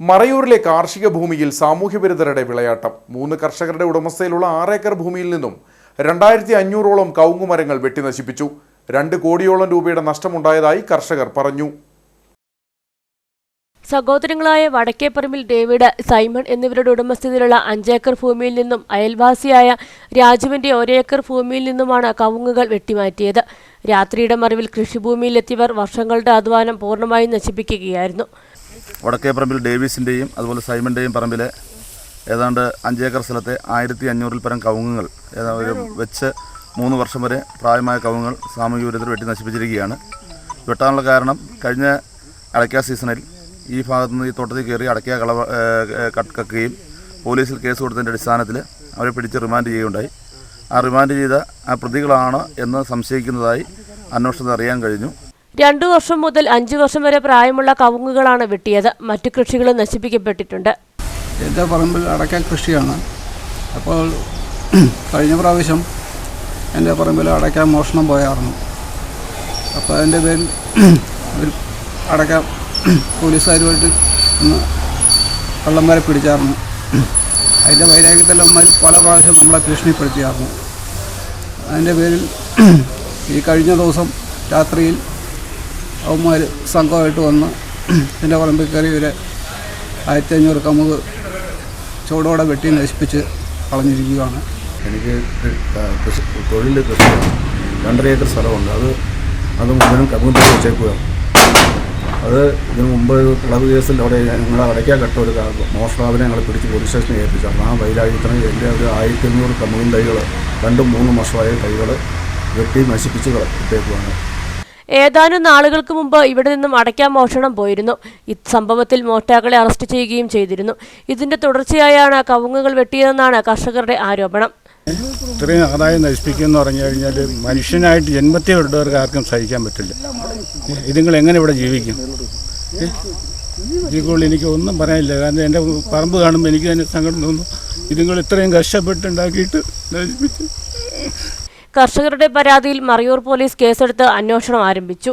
മറയൂരിലെ കാർഷിക ഭൂമിയിൽ സാമൂഹ്യവിരുദ്ധരുടെ വിളയാട്ടം. മൂന്ന് കർഷകരുടെ ഉടമസ്ഥയിലുള്ള ഏക്കർ ഭൂമിയിൽ നിന്നും രണ്ടായിരത്തി അഞ്ഞൂറോളം കവുങ്ങുമരങ്ങൾ വെട്ടിനശിപ്പിച്ചു. രണ്ട് കോടിയോളം രൂപയുടെ നഷ്ടമുണ്ടായതായി കർഷകർ പറഞ്ഞു. സഹോദരങ്ങളായ വടക്കേപ്പറമ്പിൽ ഡേവിഡ് സൈമൺ എന്നിവരുടെ ഉടമസ്ഥതയിലുള്ള അഞ്ചേക്കർ ഭൂമിയിൽ നിന്നും അയൽവാസിയായ രാജുവിന്റെ ഒരേക്കർ ഭൂമിയിൽ നിന്നുമാണ് കവുങ്ങുകൾ വെട്ടിമാറ്റിയത്. രാത്രിയുടെ മറവിൽ കൃഷിഭൂമിയിലെത്തിയവർ വർഷങ്ങളുടെ അധ്വാനം പൂർണമായും നശിപ്പിക്കുകയായിരുന്നു. വടക്കേപ്പറമ്പിൽ ഡേവിസിന്റെയും അതുപോലെ സൈമന്റെയും പറമ്പിലെ ഏതാണ്ട് അഞ്ചേക്കർ സ്ഥലത്തെ ആയിരത്തി അഞ്ഞൂറിൽ പരം കവുങ്ങുകൾ ഏതാ വെച്ച് മൂന്ന് വർഷം വരെ പ്രായമായ കവുങ്ങുകൾ സാമൂഹിക വിരുദ്ധർ വെട്ടി നശിപ്പിച്ചിരിക്കുകയാണ്. വെട്ടാനുള്ള കാരണം കഴിഞ്ഞ അടയ്ക്ക സീസണിൽ ഈ ഭാഗത്തു നിന്ന് ഈ തോട്ടത്തിൽ കയറി അടയ്ക്ക കളവ കക്കുകയും പോലീസിൽ കേസ് കൊടുത്തതിന്റെ അടിസ്ഥാനത്തിൽ അവരെ പിടിച്ച് റിമാൻഡ് ചെയ്യുകയുണ്ടായി. ആ റിമാൻഡ് ചെയ്ത ആ പ്രതികളാണ് എന്ന് സംശയിക്കുന്നതായി അന്വേഷണത്തിൽ അറിയാൻ കഴിഞ്ഞു. രണ്ടു വർഷം മുതൽ അഞ്ചു വർഷം വരെ പ്രായമുള്ള കവുങ്ങുകളാണ് വെട്ടിയത്. മറ്റു കൃഷികളും നശിപ്പിക്കപ്പെട്ടിട്ടുണ്ട്. എന്റെ പറമ്പിൽ അടയ്ക്ക കൃഷിയാണ്. അപ്പോൾ കഴിഞ്ഞ പ്രാവശ്യം എന്റെ പറമ്പിൽ അടയ്ക്ക മോഷണം പോയായിരുന്നു അപ്പോൾ അതിന്റെ പേരിൽ ഒരു അടയ്ക്ക പോലീസുകാരുമായിട്ട് ഒന്ന് കള്ളന്മാരെ പിടിച്ചായിരുന്നു അതിന്റെ വൈരാഗ്യത്തിൽ അമ്മമാർ പല പ്രാവശ്യം നമ്മളെ ഭീഷണിപ്പെടുത്തിയായിരുന്നു അതിന്റെ പേരിൽ ഈ കഴിഞ്ഞ ദിവസം രാത്രിയിൽ അവന്മാർ സംഘമായിട്ട് വന്ന് എന്റെ പറമ്പിൽ കയറി ഇവരെ ആയിരത്തി അഞ്ഞൂറ് കമുക് ചൂടോടെ വെട്ടി നശിപ്പിച്ച് കളഞ്ഞിരിക്കുകയാണ്. എനിക്ക് തൊഴിൽ രണ്ടര ഏക്കർ സ്ഥലമുണ്ട്. അത് അത് മുഴുവനും കമുകിൽ വെച്ചേക്കുകയാണ് അത് ഇതിനു മുമ്പ് ഒരു ക്ലബ് കേസിൽ അവിടെ ഞങ്ങൾ അടയ്ക്കാൻ കട്ട ഒരു മോഷ്ടാവിനെ ഞങ്ങൾ പിടിച്ച് പോലീസ് സ്റ്റേഷനിൽ ഏൽപ്പിച്ചാണ്. ആ വൈരാഗ്യത്തിന് എന്റെ ഒരു ആയിരത്തി അഞ്ഞൂറ് കമുകിൻ തൈകൾ രണ്ടും മൂന്നും വർഷമായ തൈകൾ വെട്ടി നശിപ്പിച്ച് ഇട്ടേക്കുവാണ്. ഏതാനും നാളുകൾക്ക് മുമ്പ് ഇവിടെ നിന്നും അടയ്ക്കാൻ മോഷണം പോയിരുന്നു. സംഭവത്തിൽ മോഷ്ടാക്കളെ അറസ്റ്റ് ചെയ്യുകയും ചെയ്തിരുന്നു. ഇതിന്റെ തുടർച്ചയായാണ് കവുങ്ങുകൾ വെട്ടിയതെന്നാണ് കർഷകരുടെ ആരോപണം. ഇത്രയും ആദായം നശിപ്പിക്കുക എന്ന് പറഞ്ഞു കഴിഞ്ഞാൽ മനുഷ്യനായിട്ട് ജന്മത്തെ ഉള്ളവർക്ക് ആർക്കും സഹിക്കാൻ പറ്റില്ല. ഇതുങ്ങൾ എങ്ങനെ ഇവിടെ ജീവിക്കും? ഏ, എനിക്ക് ഒന്നും പറയാനില്ല. കാരണം എന്റെ പറമ്പ് കാണുമ്പോൾ എനിക്ക് തന്നെ സങ്കടം തോന്നുന്നു ഇതുങ്ങൾ ഇത്രയും കഷ്ടപ്പെട്ടുണ്ടാക്കിയിട്ട് നശിപ്പിച്ചു കർഷകരുടെ പരാതിയിൽ മറയൂർ പോലീസ് കേസെടുത്ത് അന്വേഷണം ആരംഭിച്ചു